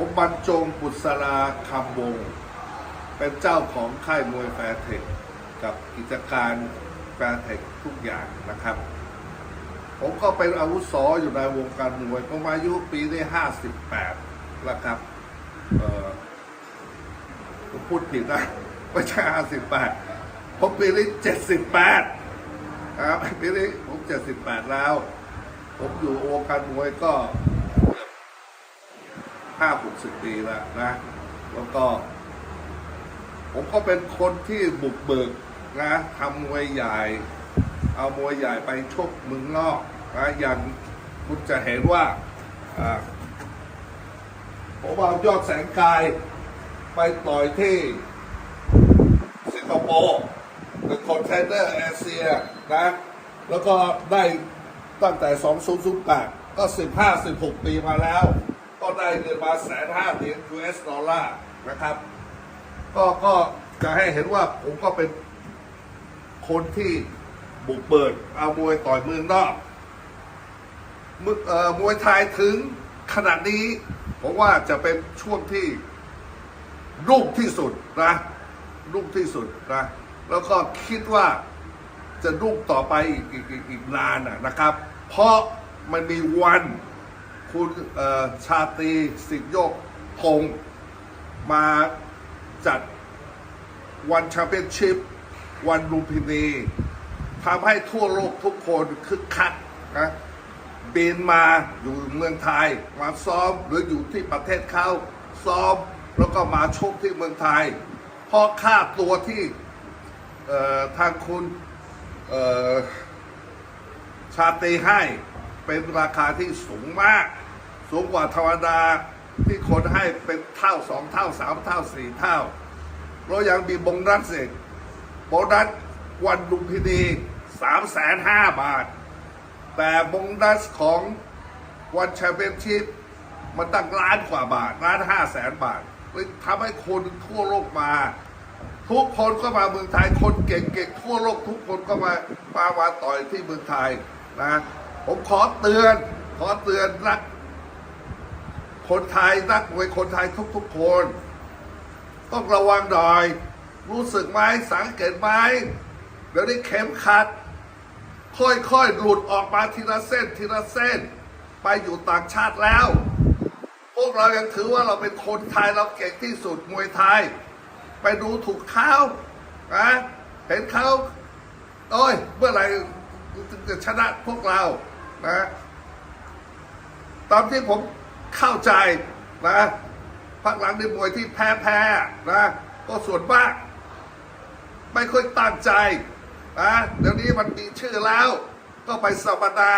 ผมบรรจงบุษราคำวง เป็นเจ้าของค่ายมวยแฟร์เทคกับกิจการแฟร์เทคทุกอย่างนะครับ ผมก็เป็นอาวุโสอยู่ในวงการมวยผมอายุปีนี้ห้าสิบแปดแล้วครับเออผมพูดผิดนะไม่ใช่ห้าสิบแปดผมปีนี้เจ็ดสิบแปดครับปีนี้ผมเจ็ดสิบแปดแล้ว ผมอยู่วงการมวยก็ ห้าหกสิบปีแล้วนะ แล้วก็ ผมก็เป็นคนที่บุกเบิกนะทำมวยใหญ่ เอามวยใหญ่ไปชกมืองนอกนะอย่างคุณจะเห็นว่าอ่าผมเอายอดแสงกายไปต่อยที่สิงคโปร์เป็นคอนเทนเนอร์เอเชียนะ แล้วก็ได้ตั้งแต่ 2008 ก็ 15 16 ปีมาแล้ว ก็ได้เงินมาแสนห้าเหรียญ US ดอลลาร์นะครับ ก็ก็จะให้เห็นว่าผมก็เป็นคนที่บุกเบิกเอามวยต่อยมืองนอกมึเอ่อมวยไทยถึงขนาดนี้ ผมว่าจะเป็นช่วงที่รุ่งที่สุดนะรุ่งที่สุดนะแล้วก็คิดว่าจะรุ่งต่อไปอีกอีกอีกนานนะครับ เพราะมันมีวัน คุณชาตรีสิทธิโยกพงมาจัดวันแชมเปี้ยนชิพวันลุมพินีทำให้ทั่วโลกทุกคนคึกคักนะบินมาอยู่เมืองไทย มาซ้อมหรืออยู่ที่ประเทศเขาซ้อมแล้วก็มาชกที่เมืองไทยเพราะค่าตัวที่ทางคุณชาตรีให้เป็นราคาที่สูงมาก สูงกว่าธรรมดาที่คนให้เป็นเท่าสองเท่าสามเท่าสี่เท่าเรายังมีโบนัสเอีกโบนัสวันลุมพินีสามแสนห้าบาท แต่โบนัสของวันแชมเปี้ยนชิพมันตั้งล้านกว่าบาทล้านห้าแสนบาททำให้คนทั่วโลกมา ทุกคนก็มาเมืองไทยคนเก่งๆทั่วโลกทุกคนก็มามามาต่อยที่เมืองไทยนะผมขอเตือนขอเตือนนัก คนไทยนักมวยคนไทยทุกๆคน ต้องระวังหน่อย รู้สึกไหมสังเกตไหมเดี๋ยวนี้เข็มขัด ค่อยๆ หลุดออกมาทีละเส้นทีละเส้น ไปอยู่ต่างชาติแล้ว พวกเรายังถือว่าเราเป็นคนไทยเราเก่งที่สุดมวยไทย ไปดูถูกเขานะเห็นเขาโอ้ยเมื่อไหร่จะชนะพวกเรานะตามที่ผม เข้าใจนะพักหลังในมวยที่แพ้แพ้นะก็ส่วนมาก ไม่ค่อยตั้งใจนะเดี๋ยวนี้มันมีชื่อแล้ว ก็ไปสัมมนา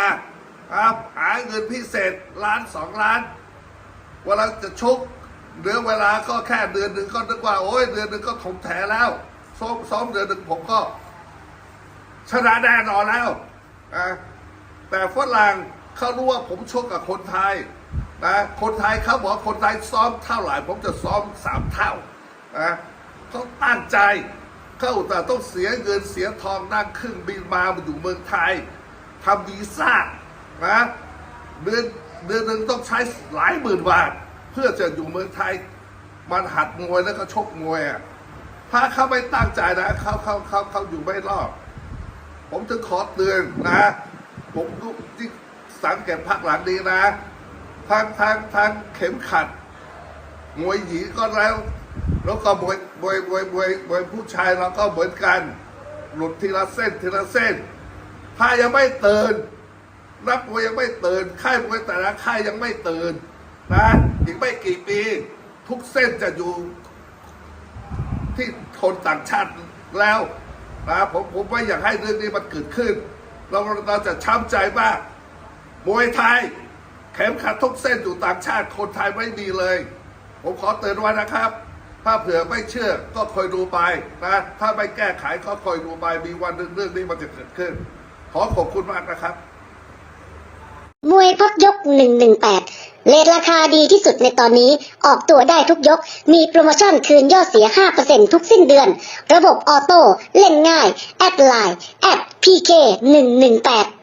ครับหาเงินพิเศษล้านสองล้านเวลาจะชกเหลือเวลาก็แค่เดือนหนึ่งก็นึกว่าโอ้ยเดือนหนึ่งก็ถมแถแล้วซ้อมซ้อมเดือนหนึ่งผมก็ ชนะแน่นอนแล้วนะแต่ฝรั่งเขารู้ว่าผมชกกับคนไทย นะคนไทยเขาบอกคนไทยซ้อมเท่าไหร่ผมจะซ้อมสามเท่านะเขาตั้งใจเขาแต่ต้องเสียเงินเสียทองนั่งเครื่องบินมามาอยู่เมืองไทยทำวีซ่านะเดือนเดือนหนึ่งต้องใช้หลายหมื่นบาทเพื่อจะอยู่เมืองไทยมันหัดมวยแล้วก็ชกมวยอะถ้าเขาไม่ตั้งใจนะเขาเขาเขาเขาอยู่ไม่รอดผมจะขอเตือนนะ ผมดูที่สังเกตพักหลังนี้นะ ทางทางทางเข็มขัด มวยหญิงก็แล้ว แล้วก็มวยมวยมวยมวยมวยผู้ชายเราก็เหมือนกัน หลุดทีละเส้นทีละเส้น ถ้ายังไม่ตื่นนักมวยยังไม่ตื่นค่ายมวยแต่ละค่ายยังไม่ตื่นนะอีกไม่กี่ปี ทุกเส้นจะอยู่ ที่คนต่างชาติแล้วนะผมผมไม่อยากให้เรื่องนี้มันเกิดขึ้น เราเราจะช้ำใจมากมวยไทย เข็มขัดทุกเส้นอยู่ต่างชาติคนไทยไม่มีเลย ผมขอเตือนไว้นะครับ ถ้าเผื่อไม่เชื่อก็คอยดูไปนะ ถ้าไม่แก้ไขก็คอยดูไป มีวันหนึ่งเรื่องนี้มันจะเกิดขึ้น ขอขอบคุณมากนะครับ มวยพักยก 118 เลทราคาดีที่สุดในตอนนี้ ออกตัวได้ทุกยก มีโปรโมชั่นคืนยอดเสีย 5%ทุกสิ้นเดือน ระบบออโต้ เล่นง่าย แอดไลน์ แอด PK 118